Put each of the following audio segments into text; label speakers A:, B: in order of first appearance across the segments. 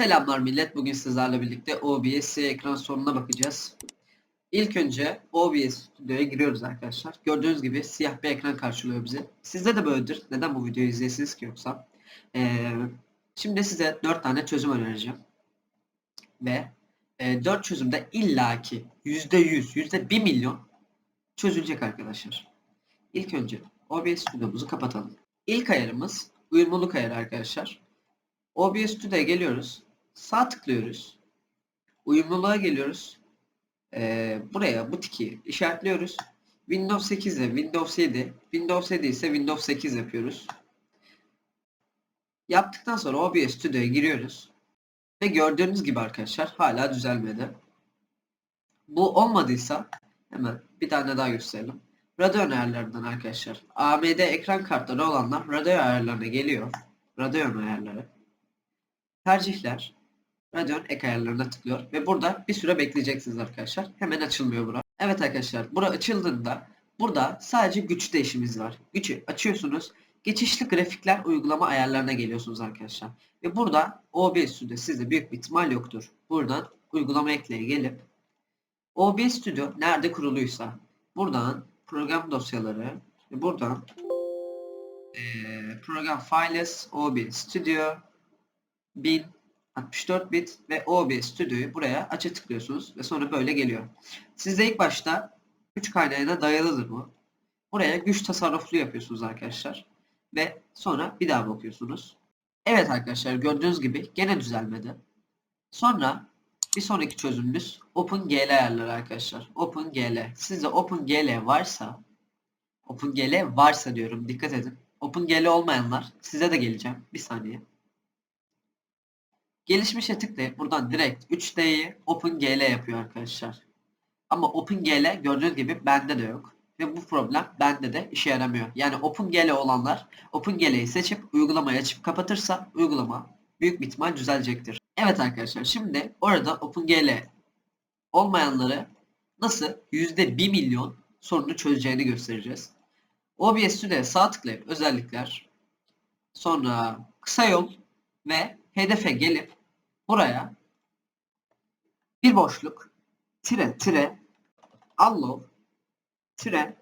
A: Selamlar millet. Bugün sizlerle birlikte OBS ekran sorununa bakacağız. İlk önce OBS stüdyoya giriyoruz arkadaşlar. Gördüğünüz gibi siyah bir ekran karşılıyor bizi. Sizde de böyledir. Neden bu videoyu izleyesiniz ki yoksa? Ee, şimdi size 4 tane çözüm önereceğim. Ve e, 4 çözümde illaki %100, %1 milyon çözülecek arkadaşlar. İlk önce OBS stüdyomuzu kapatalım. İlk ayarımız uyumluluk ayarı arkadaşlar. OBS Studio'ya geliyoruz. Sağ tıklıyoruz. Uyumluluğa geliyoruz. Ee, buraya bu tiki işaretliyoruz. Windows 8 ile Windows 7. Windows 7 ise Windows 8 yapıyoruz. Yaptıktan sonra OBS Studio'ya giriyoruz. Ve gördüğünüz gibi arkadaşlar hala düzelmedi. Bu olmadıysa hemen bir tane daha gösterelim. Radyo ayarlarından arkadaşlar. AMD ekran kartları olanlar radyo ayarlarına geliyor. Radyo ayarları tercihler, Radeon ek ayarlarına tıklıyor ve burada bir süre bekleyeceksiniz arkadaşlar. Hemen açılmıyor bura. Evet arkadaşlar bura açıldığında burada sadece güç değişimimiz var. Gücü açıyorsunuz. Geçişli grafikler uygulama ayarlarına geliyorsunuz arkadaşlar. Ve burada OBS Studio sizde büyük bir ihtimal yoktur. Buradan uygulama ekleye gelip OBS Studio nerede kuruluysa buradan program dosyaları ve buradan eee, program files OBS Studio 1064 bit ve OBS Studio'yu buraya açı tıklıyorsunuz ve sonra böyle geliyor. Sizde ilk başta güç kaynağına dayalıdır bu. Buraya güç tasarruflu yapıyorsunuz arkadaşlar. Ve sonra bir daha bakıyorsunuz. Evet arkadaşlar gördüğünüz gibi gene düzelmedi. Sonra bir sonraki çözümümüz OpenGL ayarları arkadaşlar. OpenGL. Sizde OpenGL varsa OpenGL varsa diyorum dikkat edin. OpenGL olmayanlar size de geleceğim. Bir saniye. Gelişmişe tıklayıp buradan direkt 3D'yi OpenGL yapıyor arkadaşlar. Ama OpenGL gördüğünüz gibi bende de yok. Ve bu problem bende de işe yaramıyor. Yani OpenGL olanlar OpenGL'yi seçip uygulamayı açıp kapatırsa uygulama büyük bir ihtimal düzelecektir. Evet arkadaşlar şimdi orada OpenGL olmayanları nasıl %1 milyon sorunu çözeceğini göstereceğiz. OBS Studio'ya sağ tıklayıp özellikler sonra kısa yol ve hedefe gelip buraya bir boşluk tire tire allow tire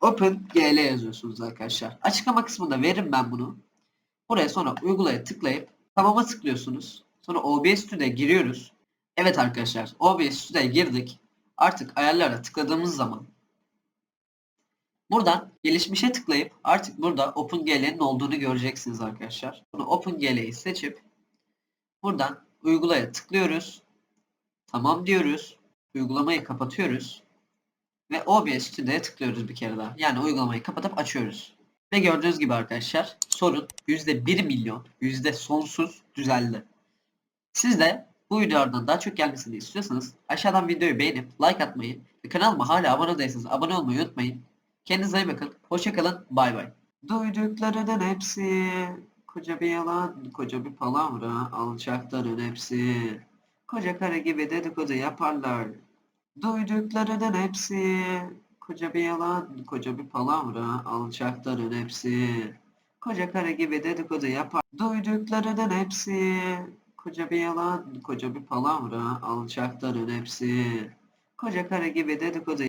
A: open gl yazıyorsunuz arkadaşlar. Açıklama kısmında verin ben bunu. Buraya sonra uygulaya tıklayıp tamama tıklıyorsunuz. Sonra OBS Studio'ya giriyoruz. Evet arkadaşlar OBS Studio'ya girdik. Artık ayarlara tıkladığımız zaman Buradan gelişmişe tıklayıp artık burada OpenGL'nin olduğunu göreceksiniz arkadaşlar. Bunu OpenGL'yi seçip buradan uygulaya tıklıyoruz. Tamam diyoruz. Uygulamayı kapatıyoruz. Ve OBS Studio'ya tıklıyoruz bir kere daha. Yani uygulamayı kapatıp açıyoruz. Ve gördüğünüz gibi arkadaşlar sorun %1 milyon, yüzde sonsuz düzeldi. Siz de bu videolardan daha çok gelmesini istiyorsanız aşağıdan videoyu beğenip like atmayı ve kanalıma hala abone değilseniz abone olmayı unutmayın. Kendinize iyi bakın. Hoşçakalın. Bay bay. Duyduklarının hepsi koca bir yalan, koca bir palavra, alçakların hepsi. Koca kare gibi dedikodu yaparlar. Duyduklarının hepsi koca bir yalan, koca bir palavra, alçakların hepsi. Koca kare gibi dedikodu yapar. Duyduklarının hepsi koca bir yalan, koca bir palavra, alçakların hepsi. Koca kare gibi dedikodu